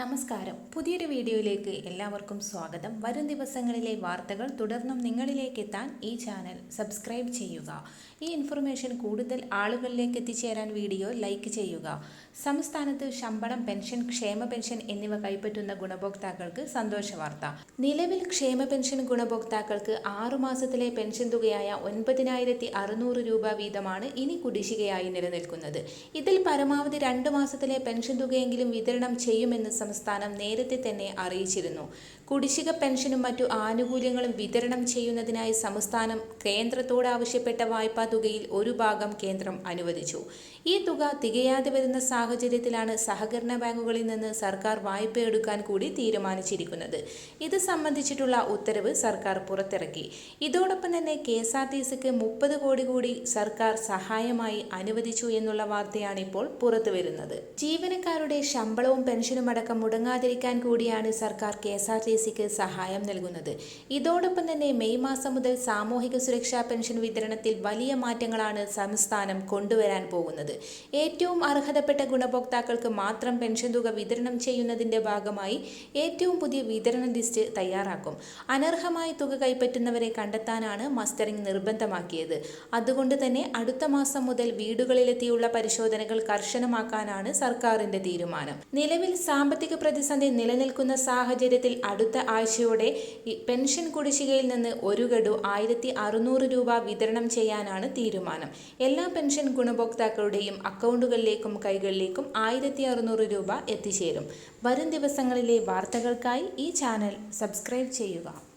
നമസ്കാരം. പുതിയൊരു വീഡിയോയിലേക്ക് എല്ലാവർക്കും സ്വാഗതം. വരും ദിവസങ്ങളിലെ വാർത്തകൾ തുടർന്നും നിങ്ങളിലേക്ക് എത്താൻ ഈ ചാനൽ സബ്സ്ക്രൈബ് ചെയ്യുക. ഈ ഇൻഫർമേഷൻ കൂടുതൽ ആളുകളിലേക്ക് എത്തിച്ചേരാൻ വീഡിയോ ലൈക്ക് ചെയ്യുക. സംസ്ഥാനത്ത് ശമ്പളം പെൻഷൻ ക്ഷേമ പെൻഷൻ എന്നിവ കൈപ്പറ്റുന്ന ഗുണഭോക്താക്കൾക്ക് സന്തോഷ വാർത്ത. നിലവിൽ ക്ഷേമ പെൻഷൻ ഗുണഭോക്താക്കൾക്ക് ആറുമാസത്തിലെ പെൻഷൻ തുകയായ ഒൻപതിനായിരത്തി അറുന്നൂറ് രൂപ വീതമാണ് ഇനി കുടിശ്ശികയായി നിലനിൽക്കുന്നത്. ഇതിൽ പരമാവധി രണ്ട് മാസത്തിലെ പെൻഷൻ തുകയെങ്കിലും വിതരണം ചെയ്യുമെന്ന് സംസ്ഥാനം നേരത്തെ തന്നെ അറിയിച്ചിരുന്നു. കുടിശ്ശിക പെൻഷനും മറ്റു ആനുകൂല്യങ്ങളും വിതരണം ചെയ്യുന്നതിനായി സംസ്ഥാനം കേന്ദ്രത്തോട് ആവശ്യപ്പെട്ട വായ്പാ തുകയിൽ ഒരു ഭാഗം കേന്ദ്രം അനുവദിച്ചു. ഈ തുക തികയാതെ വരുന്ന സാഹചര്യത്തിലാണ് സഹകരണ ബാങ്കുകളിൽ നിന്ന് സർക്കാർ വായ്പ എടുക്കാൻ കൂടി തീരുമാനിച്ചിരിക്കുന്നത്. ഇത് സംബന്ധിച്ചിട്ടുള്ള ഉത്തരവ് സർക്കാർ പുറത്തിറക്കി. ഇതോടൊപ്പം തന്നെ കെ എസ് ആർ ടി സിക്ക് മുപ്പത് കോടി കൂടി സർക്കാർ സഹായമായി അനുവദിച്ചു എന്നുള്ള വാർത്തയാണ് ഇപ്പോൾ പുറത്തു വരുന്നത് ജീവനക്കാരുടെ ശമ്പളവും പെൻഷനും അടക്കം മുടങ്ങാതിരിക്കാൻ കൂടിയാണ് സർക്കാർ കെ എസ് ആർ ടി സിക്ക് സഹായം നൽകുന്നത്. ഇതോടൊപ്പം തന്നെ മെയ് മാസം മുതൽ സാമൂഹിക സുരക്ഷാ പെൻഷൻ വിതരണത്തിൽ വലിയ മാറ്റങ്ങളാണ് സംസ്ഥാനം കൊണ്ടുവരാൻ പോകുന്നത്. ഏറ്റവും അർഹതപ്പെട്ട ഗുണഭോക്താക്കൾക്ക് മാത്രം പെൻഷൻ തുക വിതരണം ചെയ്യുന്നതിന്റെ ഭാഗമായി ഏറ്റവും പുതിയ വിതരണ ലിസ്റ്റ് തയ്യാറാക്കും. അനർഹമായി തുക കൈപ്പറ്റുന്നവരെ കണ്ടെത്താനാണ് മസ്റ്ററിംഗ് നിർബന്ധമാക്കിയത്. അതുകൊണ്ട് തന്നെ അടുത്ത മാസം മുതൽ വീടുകളിലെത്തിയുള്ള പരിശോധനകൾ കർശനമാക്കാനാണ് സർക്കാരിന്റെ തീരുമാനം. നിലവിൽ സാമ്പത്തിക പ്രതിസന്ധി നിലനിൽക്കുന്ന സാഹചര്യത്തിൽ അടുത്ത ആഴ്ചയോടെ പെൻഷൻ കുടിശ്ശികയിൽ നിന്ന് ഒരു ഗഡു ആയിരത്തി അറുന്നൂറ് രൂപ വിതരണം ചെയ്യാനാണ് തീരുമാനം. എല്ലാ പെൻഷൻ ഗുണഭോക്താക്കളുടെയും അക്കൗണ്ടുകളിലേക്കും കൈകളിലേക്കും ആയിരത്തി അറുന്നൂറ് രൂപ എത്തിച്ചേരും. വരും ദിവസങ്ങളിലെ വാർത്തകൾക്കായി ഈ ചാനൽ സബ്സ്ക്രൈബ് ചെയ്യുക.